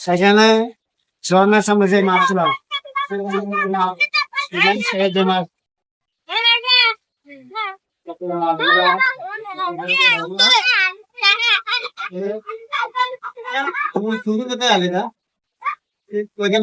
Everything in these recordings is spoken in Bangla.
সেখানে ঝর্ণার সামনে যে মাছগুলো সে যে মাছ তুমি শুরু করতে আলে না ওইখান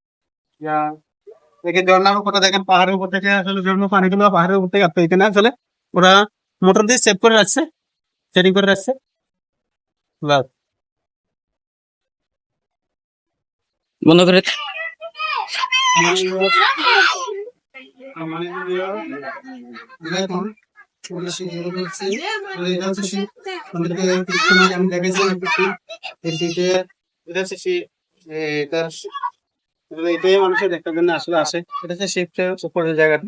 দেখা ঝর্ণার উপরে দেখেন পাহাড়ের উপর থেকে আসলে ঝর্ণা পানিগুলো পাহাড়ের উপর থেকে আসছে এখানে আসলে ওরা মোটর দিয়ে সেভ করে রাখছে সেটিং করে রাখছে। বাস বন্ধ করে আমি দেখেছিলাম একটু এটা এটাই মানুষের দেখার জন্য আসলে আসে। এটা হচ্ছে শিফটের উপরের জায়গাটা।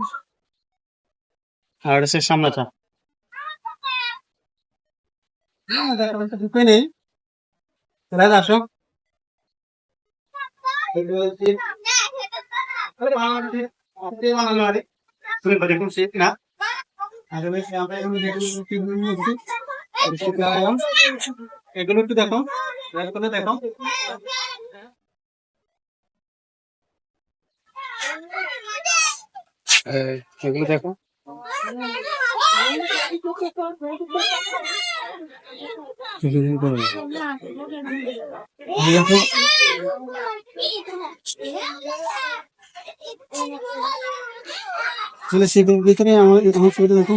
আর হচ্ছে সামনেটা। হ্যাঁ, এগুলো একটু দেখো। দেখো। এগুলো দেখো। শীতের ভিতরে আমার ছবিটা দেখো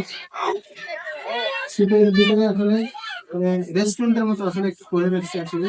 শীতের ভিতরে আসলে রেস্টুরেন্টের মতো আসলে করে রেখেছে আসলে।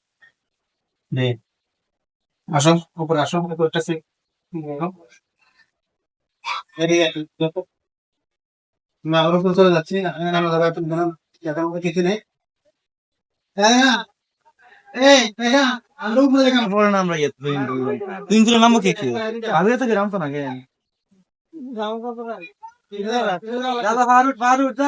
জি আসো উপরে আসো উপরটা সে না ওর উপর চলে যাচ্ছি আমি দাদা একটু জায়গার মধ্যে কিছু নেই হ্যাঁ এই হ্যাঁ আমরা উপরে দেখাম পরে না আমরা ইয়ে তিন কিলো নামবো কে কে আমি তো গ্রাম তো না কে দাদা ফারুট ফারুট দা